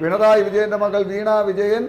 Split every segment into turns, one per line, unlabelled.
പിണറായി വിജയന്റെ മകൾ വീണ വിജയൻ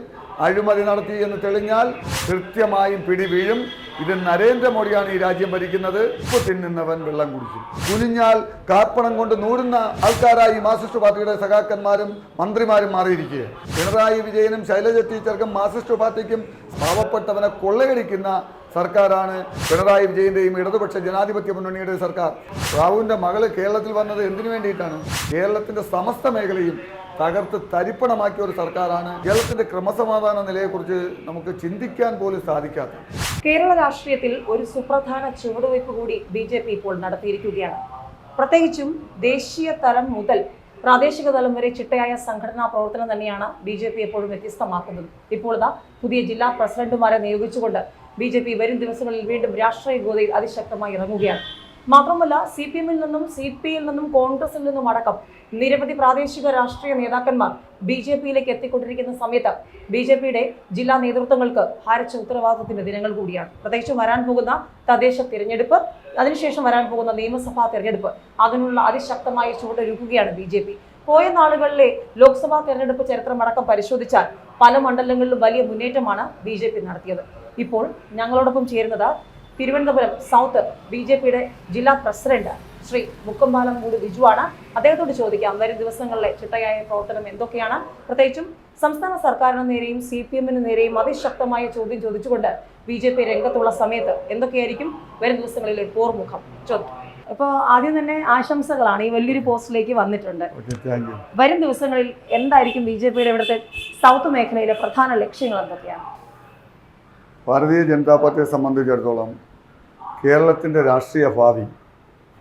അഴിമതി നടത്തി എന്ന് തെളിഞ്ഞാൽ കൃത്യമായും പിടി വീഴും ഇത് നരേന്ദ്രമോദിയാണ് ഈ രാജ്യം ഭരിക്കുന്നത്. ഉപ്പ് തിന്നുന്നവൻ വെള്ളം കുടിക്കും. കുനിഞ്ഞാൽ കാർപ്പണം കൊണ്ട് നൂറുന്ന ആൾക്കാരായി മാർസിസ്റ്റ് പാർട്ടിയുടെ സഖാക്കന്മാരും മന്ത്രിമാരും മാറിയിരിക്കുക പിണറായി വിജയനും ശൈലജ ടീച്ചർക്കും മാർസിസ്റ്റ് പാർട്ടിക്കും പാവപ്പെട്ടവനെ കൊള്ളയടിക്കുന്ന സർക്കാരാണ് പിണറായി വിജയന്റെയും ഇടതുപക്ഷ ജനാധിപത്യ മുന്നണിയുടെ സർക്കാർ. റാവുവിന്റെ മകൾ കേരളത്തിൽ വന്നത് എന്തിനു വേണ്ടിയിട്ടാണ്? കേരളത്തിന്റെ സമസ്ത മേഖലയും തകർത്ത് തരിപ്പണമാക്കിയ ഒരു സർക്കാരാണ്. കേരളത്തിന്റെ ക്രമസമാധാന നിലയെക്കുറിച്ച് നമുക്ക് ചിന്തിക്കാൻ പോലും സാധിക്കാത്ത.
കേരള രാഷ്ട്രീയത്തിൽ ഒരു സുപ്രധാന ചുവടുവയ്പ് കൂടി ബി ജെ പി ഇപ്പോൾ നടത്തിയിരിക്കുകയാണ്. പ്രത്യേകിച്ചും ദേശീയ തലം മുതൽ പ്രാദേശിക തലം വരെ ചിട്ടയായ സംഘടനാ പ്രവർത്തനം തന്നെയാണ് ബി ജെ പി എപ്പോഴും വ്യത്യസ്തമാക്കുന്നത്. ഇപ്പോൾ ഇതാ പുതിയ ജില്ലാ പ്രസിഡന്റുമാരെ നിയോഗിച്ചുകൊണ്ട് ബി ജെ പി വരും ദിവസങ്ങളിൽ വീണ്ടും രാഷ്ട്രീയ ഗോതയിൽ അതിശക്തമായി ഇറങ്ങുകയാണ്. മാത്രമല്ല സി പി എമ്മിൽ നിന്നും സി പി ഐയിൽ നിന്നും കോൺഗ്രസിൽ നിന്നും അടക്കം നിരവധി പ്രാദേശിക രാഷ്ട്രീയ നേതാക്കന്മാർ ബി ജെ പിയിലേക്ക് എത്തിക്കൊണ്ടിരിക്കുന്ന സമയത്ത് ബി ജെ പിയുടെ ജില്ലാ നേതൃത്വങ്ങൾക്ക് ഭാരിച്ച ഉത്തരവാദിത്തത്തിന്റെ ദിനങ്ങൾ കൂടിയാണ്. പ്രത്യേകിച്ച് വരാൻ പോകുന്ന തദ്ദേശ തിരഞ്ഞെടുപ്പ് അതിനുശേഷം വരാൻ പോകുന്ന നിയമസഭാ തിരഞ്ഞെടുപ്പ് അതിനുള്ള അതിശക്തമായ ചുവടൊരുക്കുകയാണ് ബി ജെ പി പോയ നാളുകളിലെ ലോക്സഭാ തെരഞ്ഞെടുപ്പ് ചരിത്രമടക്കം പരിശോധിച്ചാൽ പല മണ്ഡലങ്ങളിലും വലിയ മുന്നേറ്റമാണ് ബി ജെ പി നടത്തിയത്. ഇപ്പോൾ ഞങ്ങളോടൊപ്പം ചേരുന്നത് തിരുവനന്തപുരം സൗത്ത് ബി ജെ പിയുടെ ജില്ലാ പ്രസിഡന്റ് ശ്രീ മുക്കമ്പാലം മൂട് ബിജുവാണ് അദ്ദേഹത്തോട് ചോദിക്കാം വരും ദിവസങ്ങളിലെ ചിട്ടയായ പ്രവർത്തനം എന്തൊക്കെയാണ്? പ്രത്യേകിച്ചും സംസ്ഥാന സർക്കാരിന് നേരെയും സി പി എമ്മിന് നേരെയും അതിശക്തമായ ചോദ്യം ചോദിച്ചുകൊണ്ട് ബി ജെ പി രംഗത്തുള്ള സമയത്ത് എന്തൊക്കെയായിരിക്കും വരും ദിവസങ്ങളിലെ പോർമുഖം? ചോദ്യം. അപ്പോൾ ആദ്യം തന്നെ ആശംസകളാണ് ഈ വലിയൊരു പോസ്റ്റിലേക്ക് വന്നിട്ടുണ്ട്. വരും ദിവസങ്ങളിൽ എന്തായിരിക്കും ബി ജെ പിയുടെ ഇവിടുത്തെ സൗത്ത് മേഖലയിലെ പ്രധാന ലക്ഷ്യങ്ങൾ എന്തൊക്കെയാണ്?
ഭാരതീയ ജനതാ പാർട്ടിയെ സംബന്ധിച്ചിടത്തോളം കേരളത്തിന്റെ രാഷ്ട്രീയ ഭാവി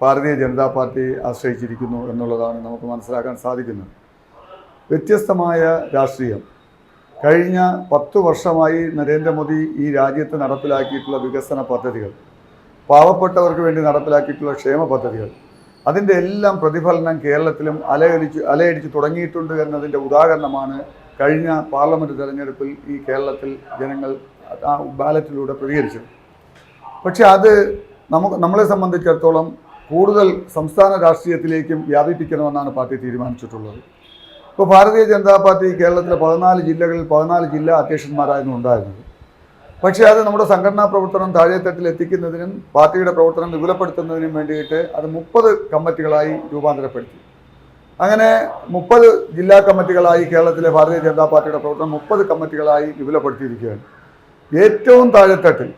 ഭാരതീയ ജനതാ പാർട്ടി ആശ്രയിച്ചിരിക്കുന്നു എന്നുള്ളതാണ് നമുക്ക് മനസ്സിലാക്കാൻ സാധിക്കുന്നത്. വ്യത്യസ്തമായ രാഷ്ട്രീയം. കഴിഞ്ഞ പത്തു വർഷമായി നരേന്ദ്രമോദി ഈ രാജ്യത്ത് നടപ്പിലാക്കിയിട്ടുള്ള വികസന പദ്ധതികൾ പാവപ്പെട്ടവർക്ക് വേണ്ടി നടപ്പിലാക്കിയിട്ടുള്ള ക്ഷേമ പദ്ധതികൾ അതിന്റെ എല്ലാം പ്രതിഫലനം കേരളത്തിലും അലയടിച്ച് അലയടിച്ച് തുടങ്ങിയിട്ടുണ്ട് എന്നതിന്റെ ഉദാഹരണമാണ് കഴിഞ്ഞ പാർലമെന്റ് തെരഞ്ഞെടുപ്പിൽ ഈ കേരളത്തിൽ ജനങ്ങൾ ആ ബാലറ്റിലൂടെ പ്രതികരിച്ചത് പക്ഷേ അത് നമുക്ക് നമ്മളെ സംബന്ധിച്ചിടത്തോളം കൂടുതൽ സംസ്ഥാന രാഷ്ട്രീയത്തിലേക്കും വ്യാപിപ്പിക്കണമെന്നാണ് പാർട്ടി തീരുമാനിച്ചിട്ടുള്ളത്. ഇപ്പോൾ ഭാരതീയ ജനതാ പാർട്ടി കേരളത്തിലെ പതിനാല് ജില്ലകളിൽ പതിനാല് ജില്ലാ അധ്യക്ഷന്മാരായിരുന്നു ഉണ്ടായിരുന്നത്. പക്ഷേ അത് നമ്മുടെ സംഘടനാ പ്രവർത്തനം താഴെത്തട്ടിൽ എത്തിക്കുന്നതിനും പാർട്ടിയുടെ പ്രവർത്തനം വിപുലപ്പെടുത്തുന്നതിനും വേണ്ടിയിട്ട് അത് മുപ്പത് കമ്മിറ്റികളായി രൂപാന്തരപ്പെടുത്തി. അങ്ങനെ മുപ്പത് ജില്ലാ കമ്മിറ്റികളായി കേരളത്തിലെ ഭാരതീയ ജനതാ പാർട്ടിയുടെ പ്രവർത്തനം മുപ്പത് കമ്മിറ്റികളായി വിപുലപ്പെടുത്തിയിരിക്കുകയാണ്. ഏറ്റവും താഴെത്തട്ടിൽ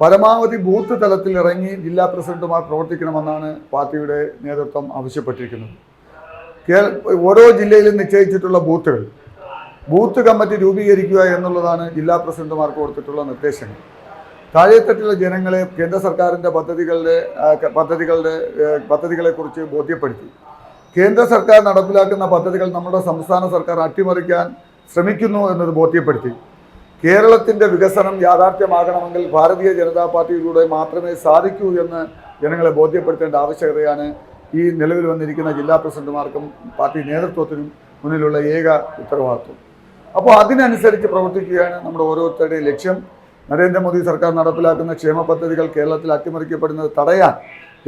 പരമാവധി ബൂത്ത് തലത്തിൽ ഇറങ്ങി ജില്ലാ പ്രസിഡന്റുമാർ പ്രവർത്തിക്കണമെന്നാണ് പാർട്ടിയുടെ നേതൃത്വം ആവശ്യപ്പെട്ടിരിക്കുന്നത്. ഓരോ ജില്ലയിലും നിശ്ചയിച്ചിട്ടുള്ള ബൂത്തുകൾ. ബൂത്ത് കമ്മിറ്റി രൂപീകരിക്കുക എന്നുള്ളതാണ് ജില്ലാ പ്രസിഡന്റുമാർക്ക് കൊടുത്തിട്ടുള്ള നിർദ്ദേശങ്ങൾ. താഴെത്തട്ടിലെ ജനങ്ങളെ കേന്ദ്ര സർക്കാരിന്റെ പദ്ധതികളുടെ പദ്ധതികളുടെ പദ്ധതികളെക്കുറിച്ച് ബോധ്യപ്പെടുത്തി. കേന്ദ്ര സർക്കാർ നടപ്പിലാക്കുന്ന പദ്ധതികൾ നമ്മുടെ സംസ്ഥാന സർക്കാർ അട്ടിമറിക്കാൻ ശ്രമിക്കുന്നു എന്നത് ബോധ്യപ്പെടുത്തി. കേരളത്തിന്റെ വികസനം യാഥാർത്ഥ്യമാകണമെങ്കിൽ ഭാരതീയ ജനതാ പാർട്ടിയിലൂടെ മാത്രമേ സാധിക്കൂ എന്ന് ജനങ്ങളെ ബോധ്യപ്പെടുത്തേണ്ട ആവശ്യകതയാണ് ഈ നിലവിൽ വന്നിരിക്കുന്ന ജില്ലാ പ്രസിഡന്റുമാർക്കും പാർട്ടി നേതൃത്വത്തിനും മുന്നിലുള്ള ഏക ഉത്തരവാദിത്വം. അപ്പോൾ അതിനനുസരിച്ച് പ്രവർത്തിക്കുകയാണ് നമ്മുടെ ഓരോരുത്തരുടെയും ലക്ഷ്യം. നരേന്ദ്രമോദി സർക്കാർ നടപ്പിലാക്കുന്ന ക്ഷേമ പദ്ധതികൾ കേരളത്തിൽ അട്ടിമറിക്കപ്പെടുന്നത് തടയാൻ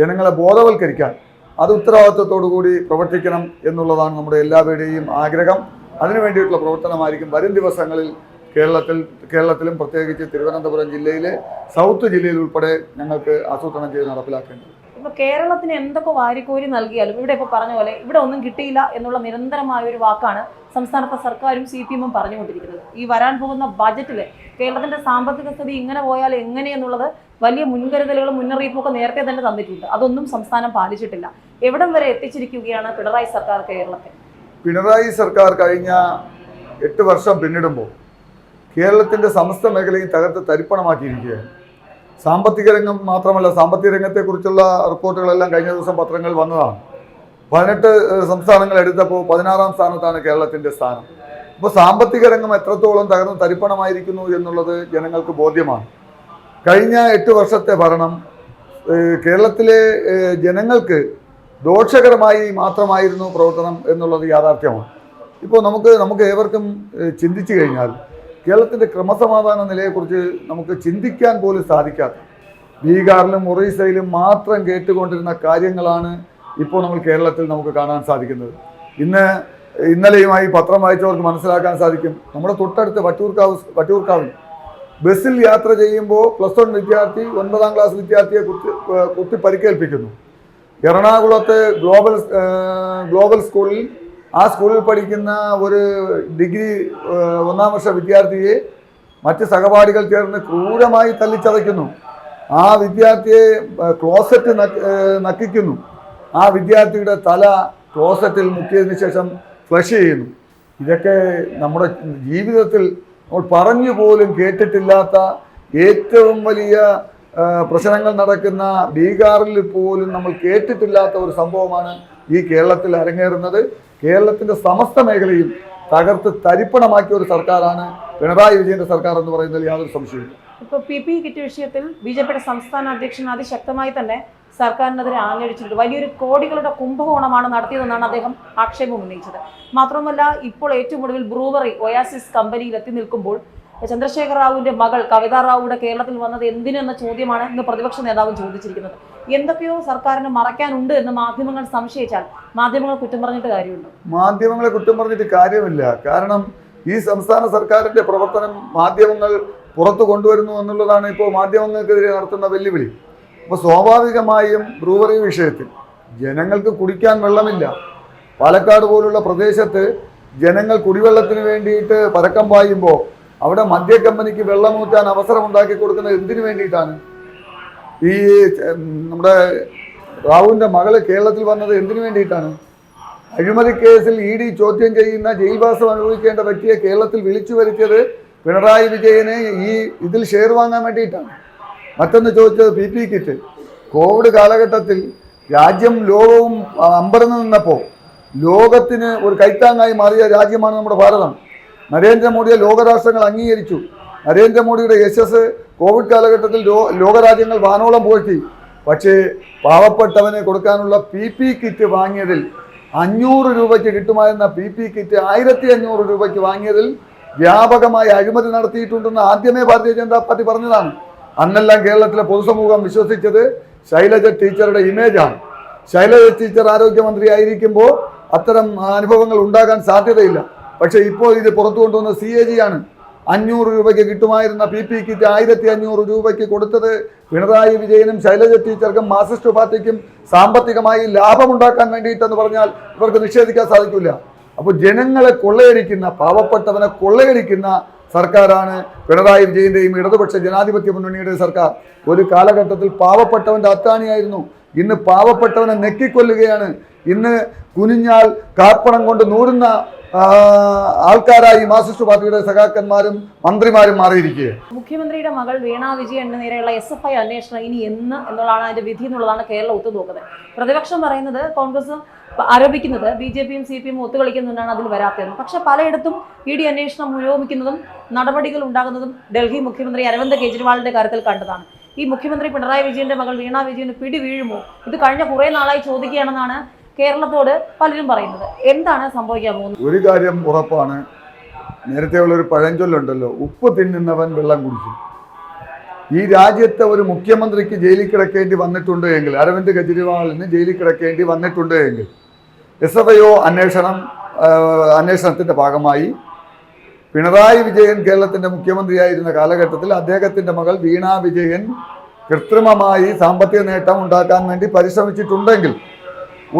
ജനങ്ങളെ ബോധവൽക്കരിക്കാൻ അത് ഉത്തരവാദിത്വത്തോടു കൂടി പ്രവർത്തിക്കണം എന്നുള്ളതാണ് നമ്മുടെ എല്ലാവരുടെയും ആഗ്രഹം. അതിനു വേണ്ടിയിട്ടുള്ള പ്രവർത്തനമായിരിക്കും വരും ദിവസങ്ങളിൽ കേരളത്തിൽ കേരളത്തിലും പ്രത്യേകിച്ച് തിരുവനന്തപുരം ജില്ലയിലെ സൗത്ത് ജില്ലയിൽ ഉൾപ്പെടെ ഞങ്ങൾക്ക് ആസൂത്രണം ചെയ്ത് നടപ്പിലാക്കേണ്ടത്.
ഇപ്പൊ കേരളത്തിന് എന്തൊക്കെ വാരിക്കോരി നൽകിയാലും ഇവിടെ ഇപ്പൊ പറഞ്ഞ പോലെ ഇവിടെ ഒന്നും കിട്ടിയില്ല എന്നുള്ള നിരന്തരമായ ഒരു വാക്കാണ് സംസ്ഥാനത്തെ സർക്കാരും സി പി എമ്മും പറഞ്ഞുകൊണ്ടിരിക്കുന്നത്. ഈ വരാൻ പോകുന്ന ബജറ്റിൽ കേരളത്തിന്റെ സാമ്പത്തിക സ്ഥിതി ഇങ്ങനെ പോയാൽ എങ്ങനെയെന്നുള്ളത് വലിയ മുൻകരുതലുകളും മുന്നറിയിപ്പും ഒക്കെ നേരത്തെ തന്നെ തന്നിട്ടുണ്ട്. അതൊന്നും സംസ്ഥാനം പാലിച്ചിട്ടില്ല. എവിടം വരെ എത്തിച്ചിരിക്കുകയാണ് പിണറായി സർക്കാർ കേരളത്തെ
പിണറായി സർക്കാർ കഴിഞ്ഞ എട്ട് വർഷം പിന്നിടുമ്പോൾ കേരളത്തിന്റെ സമസ്ത മേഖലയും തകർത്ത് തരിപ്പണമാക്കിയിരിക്കുകയാണ് സാമ്പത്തിക രംഗം മാത്രമല്ല സാമ്പത്തിക രംഗത്തെക്കുറിച്ചുള്ള റിപ്പോർട്ടുകളെല്ലാം കഴിഞ്ഞ ദിവസം പത്രങ്ങളിൽ വന്നതാണ്. പതിനെട്ട് സംസ്ഥാനങ്ങൾ എടുത്തപ്പോൾ പതിനാറാം സ്ഥാനത്താണ് കേരളത്തിന്റെ സ്ഥാനം. അപ്പോൾ സാമ്പത്തിക രംഗം എത്രത്തോളം തകർന്ന് തരിപ്പണമായിരിക്കുന്നു എന്നുള്ളത് ജനങ്ങൾക്ക് ബോധ്യമാണ്. കഴിഞ്ഞ എട്ട് വർഷത്തെ ഭരണം കേരളത്തിലെ ജനങ്ങൾക്ക് ദോഷകരമായി മാത്രമായിരുന്നു പ്രവർത്തനം എന്നുള്ളത് യാഥാർത്ഥ്യമാണ്. ഇപ്പോൾ നമുക്ക് നമുക്ക് ഏവർക്കും ചിന്തിച്ചു കഴിഞ്ഞാൽ കേരളത്തിന്റെ ക്രമസമാധാന നിലയെക്കുറിച്ച് നമുക്ക് ചിന്തിക്കാൻ പോലും സാധിക്കാത്ത ബീഹാറിലും ഒറീസയിലും മാത്രം കേട്ടുകൊണ്ടിരുന്ന കാര്യങ്ങളാണ് ഇപ്പോൾ നമ്മൾ കേരളത്തിൽ നമുക്ക് കാണാൻ സാധിക്കുന്നത്. ഇന്ന് ഇന്നലെയുമായി പത്രം വായിച്ചവർക്ക് മനസ്സിലാക്കാൻ സാധിക്കും. നമ്മുടെ തൊട്ടടുത്ത് വട്ടൂർക്കാവ് വട്ടൂർക്കാവിൽ ബസ്സിൽ യാത്ര ചെയ്യുമ്പോൾ പ്ലസ് വൺ വിദ്യാർത്ഥി ഒൻപതാം ക്ലാസ് വിദ്യാർത്ഥിയെ കുത്തി കുത്തി പരിക്കേൽപ്പിക്കുന്നു. എറണാകുളത്ത് ഗ്ലോബൽ ഗ്ലോബൽ സ്കൂളിൽ ആ സ്കൂളിൽ പഠിക്കുന്ന ഒരു ഡിഗ്രി ഒന്നാം വർഷ വിദ്യാർത്ഥിയെ മറ്റ് സഹപാഠികൾ ചേർന്ന് ക്രൂരമായി തല്ലിച്ചതയ്ക്കുന്നു. ആ വിദ്യാർത്ഥിയെ ക്ലോസറ്റ് നക്കിക്കുന്നു. ആ വിദ്യാർത്ഥിയുടെ തല ക്ലോസറ്റിൽ മുക്കിയതിന് ശേഷം ഫ്ലഷ് ചെയ്യുന്നു. ഇതൊക്കെ നമ്മുടെ ജീവിതത്തിൽ നമ്മൾ പറഞ്ഞു പോലും കേട്ടിട്ടില്ലാത്ത ഏറ്റവും വലിയ പ്രശ്നങ്ങൾ നടക്കുന്ന ബീഹാറിൽ പോലും നമ്മൾ കേട്ടിട്ടില്ലാത്ത ഒരു സംഭവമാണ് ഈ കേരളത്തിൽ അരങ്ങേറുന്നത് കേരളത്തിന്റെ സമസ്ത മേഖലയും തകർത്ത് തരിപ്പണമാക്കിയ ഒരു സർക്കാരാണ് പിണറായി വിജയന്റെ സർക്കാർ എന്ന് പറയുന്നതിൽ യാതൊരു സംശയവും
ഇപ്പൊ പി പി കിറ്റ് വിഷയത്തിൽ ബി ജെ പിയുടെ സംസ്ഥാന അധ്യക്ഷൻ അതിശക്തമായി തന്നെ സർക്കാരിനെതിരെ ആഞ്ഞടിച്ചിട്ടുണ്ട്. വലിയൊരു കോടികളുടെ കുംഭകോണമാണ് നടത്തിയതെന്നാണ് അദ്ദേഹം ആക്ഷേപം ഉന്നയിച്ചത്. മാത്രമല്ല ഇപ്പോൾ ഏറ്റവും ഒടുവിൽ ബ്രൂവറി ഒയാസിസ് കമ്പനിയിൽ എത്തി നിൽക്കുമ്പോൾ ചന്ദ്രശേഖർ റാവുവിന്റെ മകൾ കവിതാ കേരളത്തിൽ വന്നത് എന്തിനെന്ന ചോദ്യമാണ് ഇന്ന് പ്രതിപക്ഷ നേതാവ് ചോദിച്ചിരിക്കുന്നത്. എന്തൊക്കെയോ സർക്കാരിന് മറയ്ക്കാനുണ്ട് എന്ന് മാധ്യമങ്ങൾ സംശയിച്ചാൽ മാധ്യമങ്ങൾ കുറ്റം പറഞ്ഞിട്ട് കാര്യമുണ്ട്?
മാധ്യമങ്ങളെ കുറ്റം പറഞ്ഞിട്ട് കാര്യമില്ല. കാരണം ഈ സംസ്ഥാന സർക്കാരിന്റെ പ്രവർത്തനം മാധ്യമങ്ങൾ പുറത്തു കൊണ്ടുവരുന്നു എന്നുള്ളതാണ് ഇപ്പോൾ മാധ്യമങ്ങൾക്കെതിരെ നടത്തുന്ന വെല്ലുവിളി. അപ്പോൾ സ്വാഭാവികമായും ബ്രൂവറി വിഷയത്തിൽ ജനങ്ങൾക്ക് കുടിക്കാൻ വെള്ളമില്ല. പാലക്കാട് പോലുള്ള പ്രദേശത്ത് ജനങ്ങൾ കുടിവെള്ളത്തിന് വേണ്ടിയിട്ട് പരക്കം പായുമ്പോൾ അവിടെ മദ്യ കമ്പനിക്ക് വെള്ളമൂറ്റാൻ അവസരം ഉണ്ടാക്കി കൊടുക്കുന്നത് എന്തിനു വേണ്ടിയിട്ടാണ്? ഈ നമ്മുടെ റാവുവിന്റെ മകൾ കേരളത്തിൽ വന്നത് എന്തിനു വേണ്ടിയിട്ടാണ്? അഴിമതി കേസിൽ ഇ ഡി ചോദ്യം ചെയ്യുന്ന ജയിൽവാസം അനുഭവിക്കേണ്ട വ്യക്തിയെ കേരളത്തിൽ വിളിച്ചു വരുത്തിയത് പിണറായി വിജയനെ ഈ ഇതിൽ ഷെയർ വാങ്ങാൻ വേണ്ടിയിട്ടാണ്. മറ്റൊന്ന് ചോദിച്ചത് പി പി കിറ്റ്. കോവിഡ് കാലഘട്ടത്തിൽ രാജ്യം ലോകവും അമ്പരന്ന് നിന്നപ്പോൾ ലോകത്തിന് ഒരു കൈത്താങ്ങായി മാറിയ രാജ്യമാണ് നമ്മുടെ ഭാരതം. നരേന്ദ്രമോദിയെ ലോകരാഷ്ട്രങ്ങൾ അംഗീകരിച്ചു. നരേന്ദ്രമോദിയുടെ യശസ് കോവിഡ് കാലഘട്ടത്തിൽ ലോകരാജ്യങ്ങൾ വാനോളം പോഴ്ത്തി പക്ഷേ പാവപ്പെട്ടവന് കൊടുക്കാനുള്ള പി പി കിറ്റ് വാങ്ങിയതിൽ അഞ്ഞൂറ് രൂപയ്ക്ക് കിട്ടുമായിരുന്ന പി പി കിറ്റ് ആയിരത്തി അഞ്ഞൂറ് രൂപയ്ക്ക് വാങ്ങിയതിൽ വ്യാപകമായി അഴിമതി നടത്തിയിട്ടുണ്ടെന്ന് ആദ്യമേ ഭാരതീയ ജനതാ പാർട്ടി പറഞ്ഞതാണ്. അന്നെല്ലാം കേരളത്തിലെ പൊതുസമൂഹം വിശ്വസിച്ചത് ശൈലജ ടീച്ചറുടെ ഇമേജാണ്. ശൈലജ ടീച്ചർ ആരോഗ്യമന്ത്രി ആയിരിക്കുമ്പോൾ അത്തരം അനുഭവങ്ങൾ ഉണ്ടാകാൻ സാധ്യതയില്ല. പക്ഷേ ഇപ്പോൾ ഇത് പുറത്തു കൊണ്ടുവന്ന സി എ ജി ആണ്. അഞ്ഞൂറ് രൂപയ്ക്ക് കിട്ടുമായിരുന്ന പി പി കിറ്റ് ആയിരത്തി അഞ്ഞൂറ് രൂപയ്ക്ക് കൊടുത്തത് പിണറായി വിജയനും ശൈലജ ടീച്ചർക്കും മാർസിസ്റ്റ് പാർട്ടിക്കും സാമ്പത്തികമായി ലാഭമുണ്ടാക്കാൻ വേണ്ടിയിട്ടെന്ന് പറഞ്ഞാൽ ഇവർക്ക് നിഷേധിക്കാൻ സാധിക്കില്ല. അപ്പോൾ ജനങ്ങളെ കൊള്ളയടിക്കുന്ന പാവപ്പെട്ടവനെ കൊള്ളയടിക്കുന്ന സർക്കാരാണ് പിണറായി വിജയന്റെയും ഇടതുപക്ഷ ജനാധിപത്യ മുന്നണിയുടെ സർക്കാർ. ഒരു കാലഘട്ടത്തിൽ പാവപ്പെട്ടവന്റെ അത്താണിയായിരുന്നു. ഇന്ന് പാവപ്പെട്ടവനെ നെക്കിക്കൊല്ലുകയാണ് ഇന്ന് കുനിഞ്ഞാൽ കാർപ്പണം കൊണ്ട് നൂറുന്ന ആൾക്കാരായി മാർക്സിസ്റ്റ് പാർട്ടിയുടെ സഖാക്കന്മാരും മന്ത്രിമാരും മാറിയിരിക്കുകയാണ്.
മുഖ്യമന്ത്രിയുടെ മകൾ വീണ എന്ന നേരെയുള്ള എസ് എഫ് ഐ അന്വേഷണം ഇനി എന്ന് എന്നുള്ളതാണ് അതിന്റെ വിധി എന്നുള്ളതാണ് കേരളം ഒത്തുനോക്കുന്നത്. പ്രതിപക്ഷം പറയുന്നത് കോൺഗ്രസ് ആരോപിക്കുന്നത് ബി ജെ പിയും സി പി എം ഒത്തുകളിക്കുന്നുണ്ടാണ് അതിൽ വരാത്തതെന്ന്. പക്ഷെ പലയിടത്തും ഇ ഡി അന്വേഷണം പുരോഗമിക്കുന്നതും നടപടികൾ ഉണ്ടാകുന്നതും ഡൽഹി മുഖ്യമന്ത്രി അരവിന്ദ് കെജ്രിവാളിന്റെ കാര്യത്തിൽ കണ്ടതാണ്. ഈ മുഖ്യമന്ത്രി പിണറായി വിജയന്റെ മകൾ വീണ വിജയന് പിടി വീഴുമോ? ഇത് കഴിഞ്ഞ കുറേ നാളായി ചോദിക്കുകയാണെന്നാണ് കേരളത്തോട് പലരും പറയുന്നത്. എന്താണ് സംഭവിക്കാൻ പോകുന്നത്?
ഒരു കാര്യം ഉറപ്പാണ്. നേരത്തെ ഉള്ളൊരു പഴഞ്ചൊല്ലുണ്ടല്ലോ ഉപ്പ് തിന്നുന്നവൻ വെള്ളം കുടിക്കും. ഈ രാജ്യത്തെ ഒരു മുഖ്യമന്ത്രിക്ക് ജയിലിൽ കിടക്കേണ്ടി വന്നിട്ടുണ്ട് എങ്കിൽ അരവിന്ദ് കെജ്രിവാളിന് ജയിലിൽ കിടക്കേണ്ടി വന്നിട്ടുണ്ട് എങ്കിൽ എസ് എഫ് ഐ ഒ അന്വേഷണം അന്വേഷണത്തിന്റെ ഭാഗമായി പിണറായി വിജയൻ കേരളത്തിന്റെ മുഖ്യമന്ത്രിയായിരുന്ന കാലഘട്ടത്തിൽ അദ്ദേഹത്തിന്റെ മകൾ വീണ വിജയൻ കൃത്രിമമായി സാമ്പത്തിക നേട്ടം ഉണ്ടാക്കാൻ വേണ്ടി പരിശ്രമിച്ചിട്ടുണ്ടെങ്കിൽ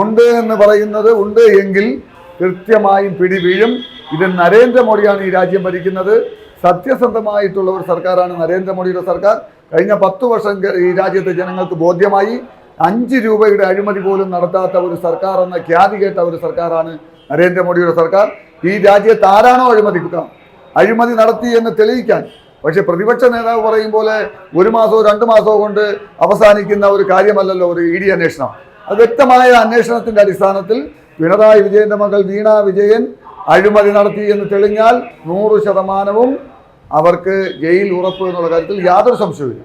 ഉണ്ട് എന്ന് പറയുന്നത് ഉണ്ട് എങ്കിൽ കൃത്യമായും പിടിവീഴും. ഇത് നരേന്ദ്രമോദിയാണ് ഈ രാജ്യം ഭരിക്കുന്നത്. സത്യസന്ധമായിട്ടുള്ള ഒരു സർക്കാരാണ് നരേന്ദ്രമോദിയുടെ സർക്കാർ. കഴിഞ്ഞ പത്ത് വർഷം ഈ രാജ്യത്തെ ജനങ്ങൾക്ക് ബോധ്യമായി അഞ്ച് രൂപയുടെ അഴിമതി പോലും നടത്താത്ത ഒരു സർക്കാർ എന്ന ഖ്യാതി കേട്ട ഒരു സർക്കാരാണ് നരേന്ദ്രമോദിയുടെ സർക്കാർ. ഈ രാജ്യത്ത് ആരാണോ അഴിമതിക്കുക? അഴിമതി നടത്തി എന്ന് തെളിയിക്കാൻ. പക്ഷെ പ്രതിപക്ഷ നേതാവ് പറയും പോലെ ഒരു മാസമോ രണ്ട് മാസമോ കൊണ്ട് അവസാനിക്കുന്ന ഒരു കാര്യമല്ലല്ലോ ഒരു ഇ ഡി അന്വേഷണം. അത് വ്യക്തമായ അന്വേഷണത്തിന്റെ അടിസ്ഥാനത്തിൽ പിണറായി വിജയന്റെ മകൾ വീണ വിജയൻ അഴിമതി നടത്തി എന്ന് തെളിഞ്ഞാൽ നൂറ് ശതമാനവും അവർക്ക് ജയിൽ ഉറപ്പ് എന്നുള്ള കാര്യത്തിൽ യാതൊരു സംശയവുമില്ല.